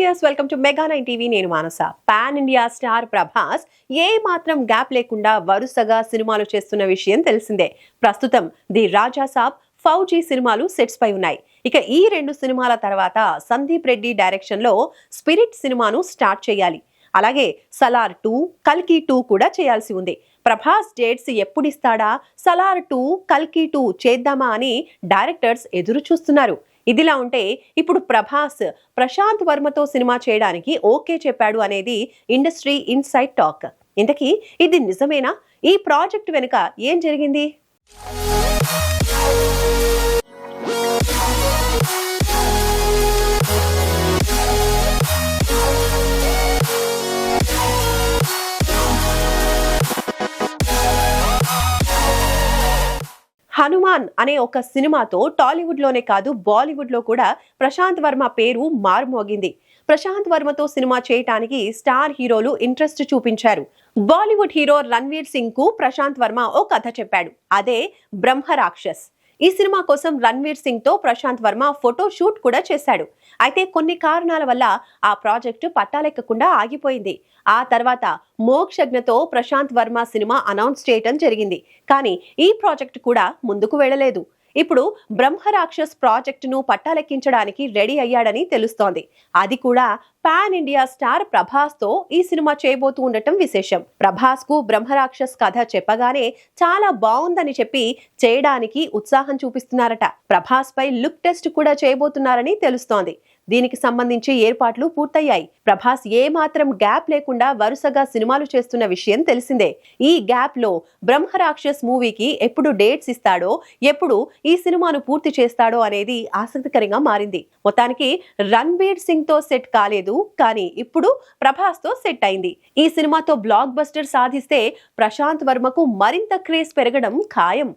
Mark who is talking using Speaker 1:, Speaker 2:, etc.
Speaker 1: Years welcome to mega nine TV. నేను Manasa. Pan India star Prabhas ఏ మాత్రం gap లేకుండా వరుసగా సినిమాలు చేస్తున్న విషయం తెలిసిందే. ప్రస్తుతం ది రాజా సాబ్ ఫౌజీ సినిమాలు సెట్స్ పై ఉన్నాయి. ఇక ఈ రెండు సినిమాల తర్వాత సందీప్ రెడ్డి డైరెక్షన్లో స్పిరిట్ సినిమాను స్టార్ట్ చేయాలి. అలాగే సలార్ టూ కల్కి టూ కూడా చేయాల్సి ఉంది. ప్రభాస్ డేట్స్ ఎప్పుడు ఇస్తాడా? సలార్ టూ కల్కి టూ చేద్దామా అని డైరెక్టర్స్ ఎదురు చూస్తున్నారు ఇదిలా ఉంటే ఇప్పుడు ప్రభాస్ ప్రశాంత్ వర్మతో సినిమా చేయడానికి ఓకే చెప్పాడు అనేది ఇండస్ట్రీ ఇన్సైట్ టాక్. ఇంతకీ ఇది నిజమేనా? ఈ ప్రాజెక్ట్ వెనుక ఏం జరిగింది? హనుమాన్ అనే ఒక సినిమాతో టాలీవుడ్లోనే కాదు బాలీవుడ్లో కూడా ప్రశాంత్ వర్మ పేరు మారుమోగింది. ప్రశాంత్ వర్మతో సినిమా చేయటానికి స్టార్ హీరోలు ఇంట్రెస్ట్ చూపించారు. బాలీవుడ్ హీరో రణ్వీర్ సింగ్కు ప్రశాంత్ వర్మ ఓ కథ చెప్పాడు. అదే బ్రహ్మ రాక్షస్ ఈ సినిమా కోసం రణ్వీర్ సింగ్తో ప్రశాంత్ వర్మ ఫోటో షూట్ కూడా చేశాడు. అయితే కొన్ని కారణాల వల్ల ఆ ప్రాజెక్టు పట్టాలెక్కకుండా ఆగిపోయింది. ఆ తర్వాత మోక్షజ్ఞతో ప్రశాంత్ వర్మ సినిమా అనౌన్స్ చేయటం జరిగింది. కానీ ఈ ప్రాజెక్ట్ కూడా ముందుకు వెళ్ళలేదు. ఇప్పుడు బ్రహ్మరాక్షస్ ప్రాజెక్టును పట్టాలెక్కించడానికి రెడీ అయ్యాడని తెలుస్తోంది. అది కూడా పాన్ ఇండియా స్టార్ ప్రభాస్తో ఈ సినిమా చేయబోతూ ఉండటం విశేషం. ప్రభాస్కు బ్రహ్మరాక్షస్ కథ చెప్పగానే చాలా బాగుందని చెప్పి చేయడానికి ఉత్సాహం చూపిస్తున్నారట. ప్రభాస్ పై లుక్ టెస్ట్ కూడా చేయబోతున్నారని తెలుస్తోంది. దీనికి సంబంధించి ఏర్పాట్లు పూర్తయ్యాయి. ప్రభాస్ ఏ మాత్రం గ్యాప్ లేకుండా వరుసగా సినిమాలు చేస్తున్న విషయం తెలిసిందే. ఈ గ్యాప్లో బ్రహ్మరాక్షస్ మూవీకి ఎప్పుడు డేట్స్ ఇస్తాడో ఎప్పుడు ఈ సినిమాను పూర్తి చేస్తాడో అనేది ఆసక్తికరంగా మారింది. మొత్తానికి రణ్వీర్ సింగ్తో సెట్ కాలేదు కానీ ఇప్పుడు ప్రభాస్తో సెట్ అయింది. ఈ సినిమాతో బ్లాక్ బస్టర్ సాధిస్తే ప్రశాంత్ వర్మకు మరింత క్రేజ్ పెరగడం ఖాయం.